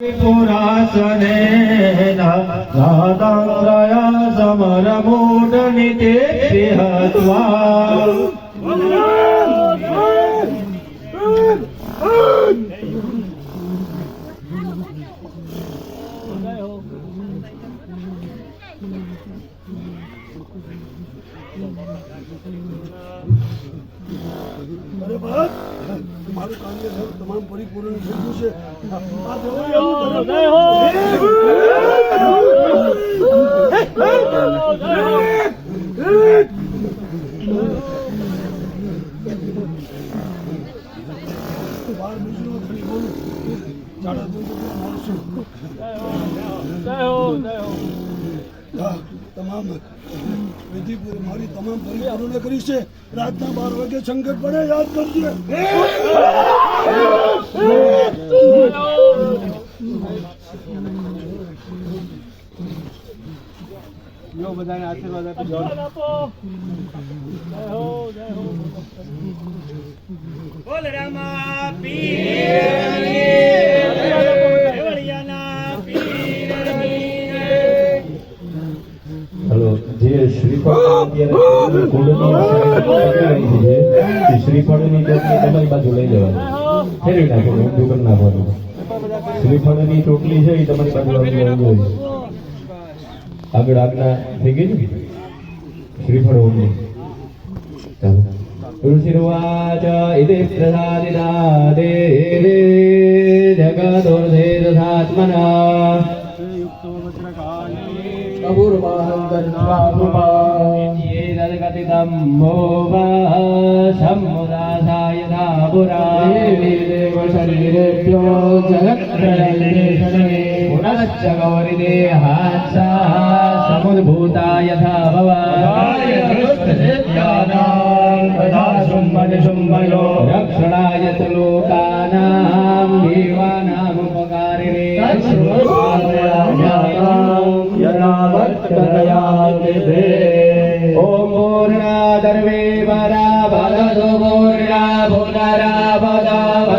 પુરાસનેન નાદાંગ્રય સમરમૂઢનિતે હત્વા અરે ભારત મારું કાર્ય સર તમામ પરિપૂર્ણ થઈ ગયું છે આ તમામ વિધિ પૂરી મારી તમામ પરિવારોને કરી છે. રાતના બાર વાગે સંકટ પડે યાદ કરજે. બોલ રામા પીરની શ્રીફળની તમારી બાજુ લઈ લેવાની ફેરવી નાખો ઊંધું કરી નાખવાનું શ્રીફળની ટોપલી છે એ તમારી બાજુ આગળ આજ્ઞા થઈ ગઈ ને શ્રીફળ ઓમની ચાલો ઋષિર્વાચ ઇતિ પ્રસાદિના દેવે कथितं मोवा सम्मुदासाय धापुरा शरीरेभ्यो जगत्प्रलये पुनश्च गौरिदेहात् सा समुद्भूता यथा भवा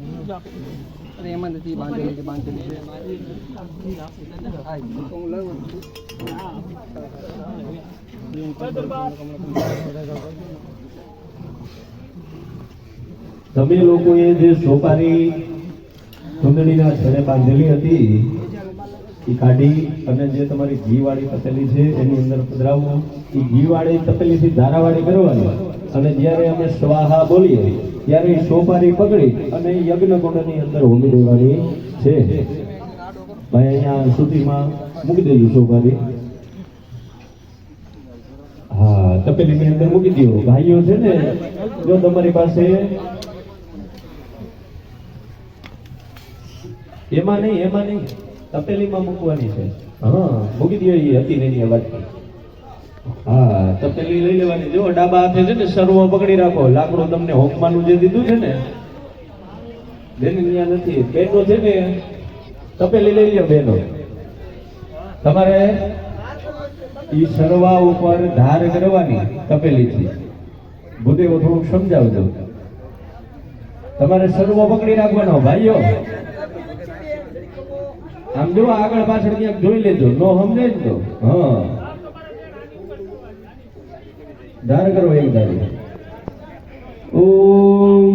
અરે એમાં નથી તમે લોકોએ જે સોપારી ચૂંદડીના છેડે બાંધેલી હતી, એ કાઢી અને જે તમારી ઘીવાળી તપેલી છે, એની અંદર પધરાવવું એ ઘીવાળી તપેલીથી ધારાવાળી કરવાની. અને જ્યારે અમે સ્વાહા બોલીએ ત્યારે સોપારી પકડી અને યજ્ઞ કુંડની અંદર હોમી દેવાની છે. ભાઈ, અહીંયા સુધીમાં મૂકી દેજો સોપારી. હા, તપેલીની અંદર મૂકી દો ભાઈઓ છે ને, જો તમારી પાસે એમાં નહીં એમાં નહીં, તપેલીમાં મૂકવાની છે. હા, મૂકી દો એ હતી નહીં અવાજ હા તપેલી લઈ લેવાની. જો ડાબા હાથે છે ને સર્વ પકડી રાખો. લાકડું તમને હોમવાનું જે દીધું છે ને, બેન ત્યાં નથી. બેનો છે ને તપેલી લઈ લ્યો બેનો. તમારે ઈ સરવા ઉપર ધાર કરવાની તપેલીથી. ભૂદેવો થોડુંક સમજાવજો. તમારે સર્વ પકડી રાખવાનો, ભાઈઓ. આમ જો આગળ પાછળ ક્યાંક જોઈ લેજો. નો સમજે ને તો. હા. ધાર કરો એક ધારી ઓમ.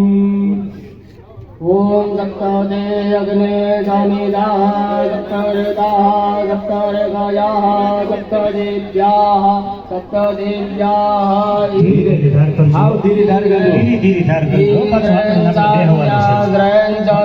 ઓમ સપ્તદે અગ્ને સમિદા સપ્તર્ષા સપ્તર્ષાયા સપ્તદેવ્યાઃ સપ્તદેવ્યાઃ આવ ધીરે ધાર કરજો.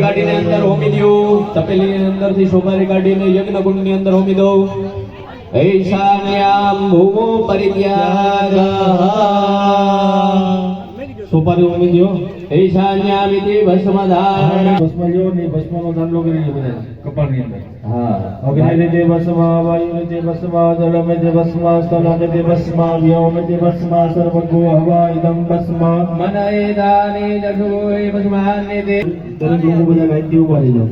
સોપારી કાઢીને અંદર હોમી દઉં. તપેલીની અંદરથી સોપારી કાઢીને યજ્ઞ કુંડની અંદર હોમી દઉં. ઐશાન્યામ ભૂમો પરિત્યાગ. સોપારી હોમી દો ઈશાન્યા મિતિ ભસ્મ જો ને ભસ્મનો દાંડલો કરી લો બધા કપાળની અંદર. હા. અગ્નિ તે ભસ્મ વાયુ તે ભસ્મ જલમ તે ભસ્મ સ્થલ તે ભસ્મ વ્યોમ તે ભસ્મ સર્વગો હવા ઇદમ ભસ્મ. મનયે દાને જઠોય ભસ્માન્યતે દરેક લોકો બધા ગાયત્રી ઊભા જાઓ